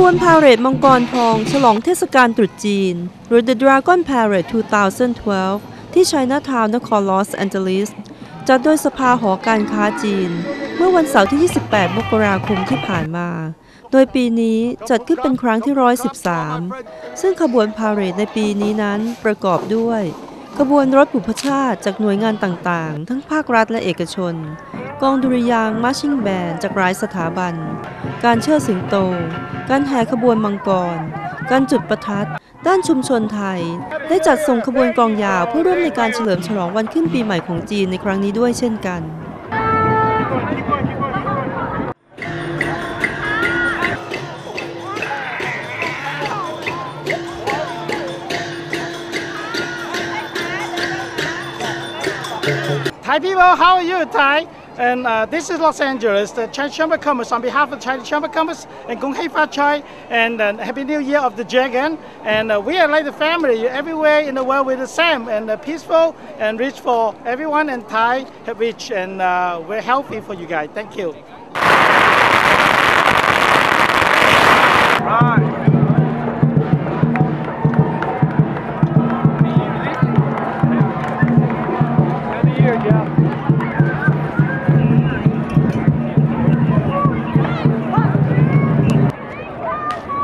บวนพาเหรดมังกรทอง ฉลองเทศกาลตรุษจีน หรือ The Dragon Parade 2012 ที่ Chinatown นครลอสแอนเจลิส จัดโดยสภาหอการค้าจีน เมื่อวันเสาร์ที่ 28 มกราคมที่ผ่านมา โดยปีนี้จัดขึ้นเป็นครั้งที่ 113 ซึ่งขบวนพาเหรดในปีนี้นั้นประกอบด้วย ขบวนรถบุพชาติจากหน่วยงานต่างๆ ทั้งภาครัฐและเอกชน กองดุริยางมาร์ชิ่งแบนจากหลายสถาบัน การเชิดสิงโต การแห่ขบวนมังกร การจุดประทัด ด้านชุมชนไทย ได้จัดส่งขบวนกองยาวเพื่อร่วมในการเฉลิมฉลองวันขึ้นปีใหม่ของจีนในครั้งนี้ด้วยเช่นกัน Thai people, how are you, Thai? And uh, this is Los Angeles, the Chinese Chamber of Commerce. On behalf of Chinese Chamber of Commerce and Gong Hei Fa Chai, and uh, Happy New Year of the Dragon. And uh, we are like the family. Everywhere in the world, we're the same and uh, peaceful and rich for everyone. And Thai rich and uh, we're healthy for you guys. Thank you.